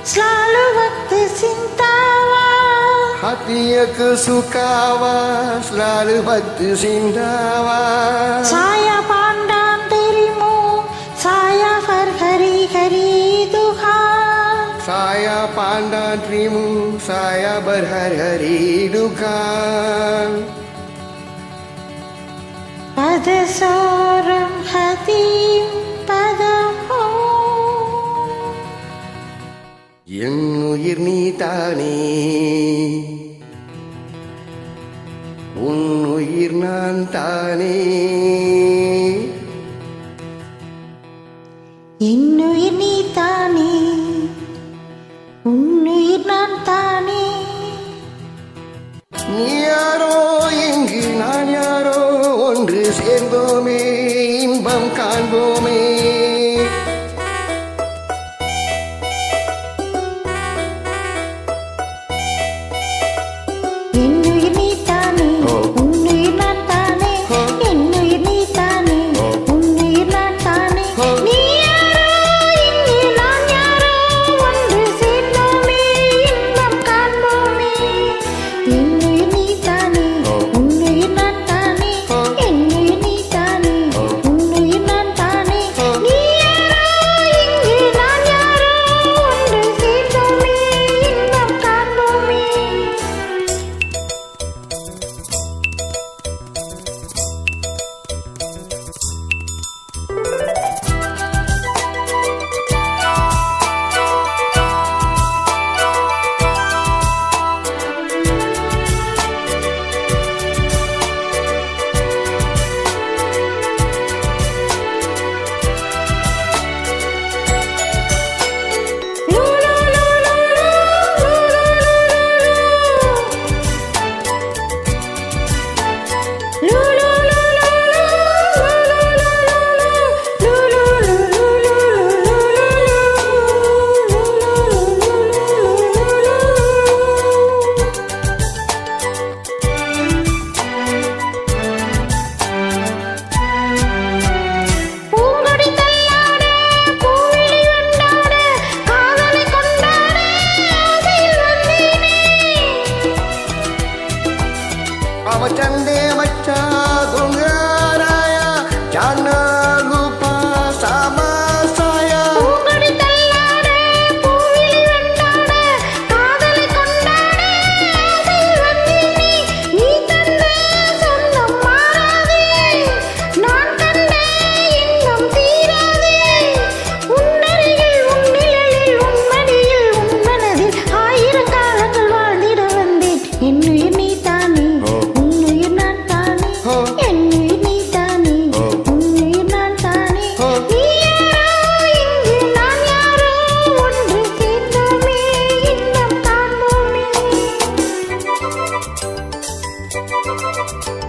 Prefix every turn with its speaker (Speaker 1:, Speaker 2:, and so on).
Speaker 1: selalu waktu sintawa
Speaker 2: Hati aku sukawa selalu waktu sintawa
Speaker 1: Saya pandang dirimu saya berhari-hari Tuhan
Speaker 2: Saya pandang dirimu saya berhari-hari Tuhan
Speaker 1: Pada seorang
Speaker 2: என் உயிர் நீதானே. உன் உயிர் நான் தானே
Speaker 1: என்னுயிர் நீ தானே உன்னுயிர் நான் தானே
Speaker 2: நீ யாரோ எங்கு நான் யாரோ ஒன்று சேர்ந்தோமே இன்பம் காண்போமே. Música